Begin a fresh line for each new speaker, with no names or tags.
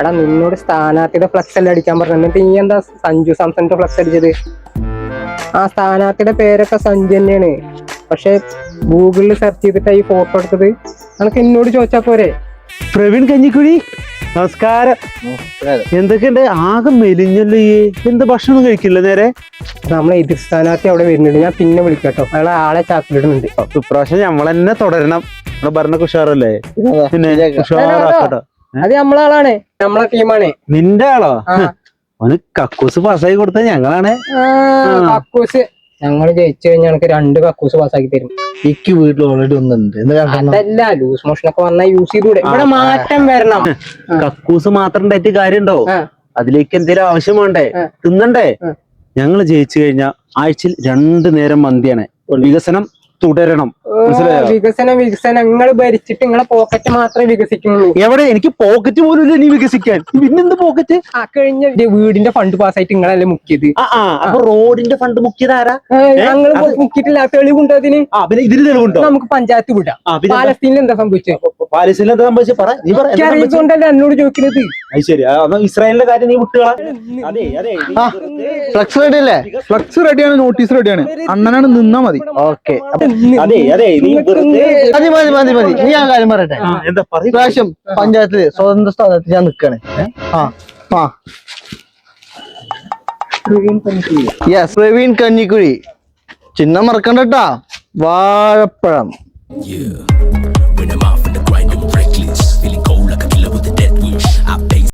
എടാ നിന്നോട് സ്ഥാനാർത്ഥിയുടെ ഫ്ലക്സ് അല്ലേ അടിക്കാൻ പറഞ്ഞു എന്നിട്ട് നീ എന്താ സഞ്ജു സാംസന്റെ ഫ്ലക്സ് അടിച്ചത്? ആ സ്ഥാനാർത്ഥിയുടെ പേരൊക്കെ സഞ്ജു തന്നെയാണ്. പക്ഷെ ഗൂഗിളിൽ സെർച്ച് ചെയ്തിട്ട് ഈ ഫോട്ടോ എടുത്തത്. നിനക്ക് എന്നോട് ചോദിച്ചാ പോരെ?
പ്രവീൺ കഞ്ഞിക്കുഴി നമസ്കാരം. എന്തൊക്കെയുണ്ട്? ആകെ മെലിഞ്ഞല്ലോ ഈ. എന്ത് ഭക്ഷണം കഴിക്കില്ല നേരെ?
നമ്മളെ എതിർ സ്ഥാനാർത്ഥി അവിടെ വരുന്നുണ്ട്. ഞാൻ പിന്നെ വിളിക്കാട്ടോ. അയാളെ ആളെ ചാക്കിലിടുന്നുണ്ട്.
ഇപ്രാവശ്യം നമ്മൾ തന്നെ തുടരണം. നമ്മുടെ ഭരണ കുഷാറല്ലേ? പിന്നെ ഉഷാറാക്കട്ടോ
അത് നമ്മളാളാണ്. നമ്മളെ ടീമാണ്
നിന്റെ ആളോ. അവന് കക്കൂസ് പാസ്സാക്കി കൊടുത്ത ഞങ്ങളാണ്.
കക്കൂസ്. ഞങ്ങൾ ജയിച്ചു കഴിഞ്ഞാൽ രണ്ട് കക്കൂസ് പാസ്സാക്കി തരും.
എനിക്ക് വീട്ടിൽ ഓൾറെഡി ഒന്നുണ്ട്.
അതല്ല ലൂസ് മോഷൻ ഒക്കെ വന്നാൽ യൂസ് ചെയ്തൂടെ. ഇവിടെ മാറ്റം വരണം.
കക്കൂസ് മാത്രം ഉണ്ടായിട്ട് കാര്യണ്ടോ? അതിലേക്ക് എന്തെങ്കിലും ആവശ്യം വേണ്ടേ? തിന്നണ്ടേ?
ഞങ്ങൾ
ഞങ്ങൾ ജയിച്ചു കഴിഞ്ഞാൽ ആഴ്ചയിൽ രണ്ടു നേരം മന്തിയാണ്. വികസനം തുടരണം. മനസ്സിലായോ?
വികസനം വികസനം. നിങ്ങൾ ഭരിച്ചിട്ട് നിങ്ങളെ പോക്കറ്റ് മാത്രമേ വികസിക്കുന്നുള്ളൂ.
എവിടെ? എനിക്ക് പോക്കറ്റ് പോലും ഇല്ല നീ വികസിക്കാൻ. പിന്നെന്ത് പോക്കറ്റ്
ആ കഴിഞ്ഞ വീടിന്റെ ഫണ്ട് പാസ് പാസ്സായിട്ട് നിങ്ങളല്ലേ മുക്കിയത്.
ആ ആ. അപ്പൊ റോഡിന്റെ ഫണ്ട് മുക്കിയത് ആരാ?
ഞങ്ങൾ മുക്കിയിട്ടില്ല. തെളിവുണ്ടോ അതിന്?
ആ പിന്നെ ഇതിന് തെളിവുണ്ടോ?
നമുക്ക് പഞ്ചായത്ത് വിടാം. പാലസ്തീനിൽ എന്താ സംഭവിച്ചത്
പാലസ്തീനിൽ എന്താ സംഭവിച്ചത് പറ നീ പറ എന്താ
എന്നോട് ചോദിക്കുന്നത്
അത് ശരി. ആ, ഇസ്രായേലിന്റെ കാര്യം നീ വിട്ടുകളാ. അതെ അതെ.
ഫ്ലക്സ് റെഡി അല്ലേ
ഫ്ലക്സ് റെഡിയാണ് നോട്ടീസ് റെഡിയാണ്. അണ്ണനാണ് നിന്നാ മതി.
ഓക്കെ.
അതെ അതെ. നീ
മതി മതി മതി മതി. നീ ആ കാര്യം പറയട്ടെ.
എന്താ പറയും?
പ്രാവശ്യം പഞ്ചായത്തിൽ സ്വതന്ത്ര സ്ഥാനത്ത് ഞാൻ നിക്കാണ്. ആ ആ. യെസ് പ്രവീൺ കഞ്ഞിക്കുഴി. ചിഹ്നം മറക്കണ്ട them വാഴപ്പഴം. grind them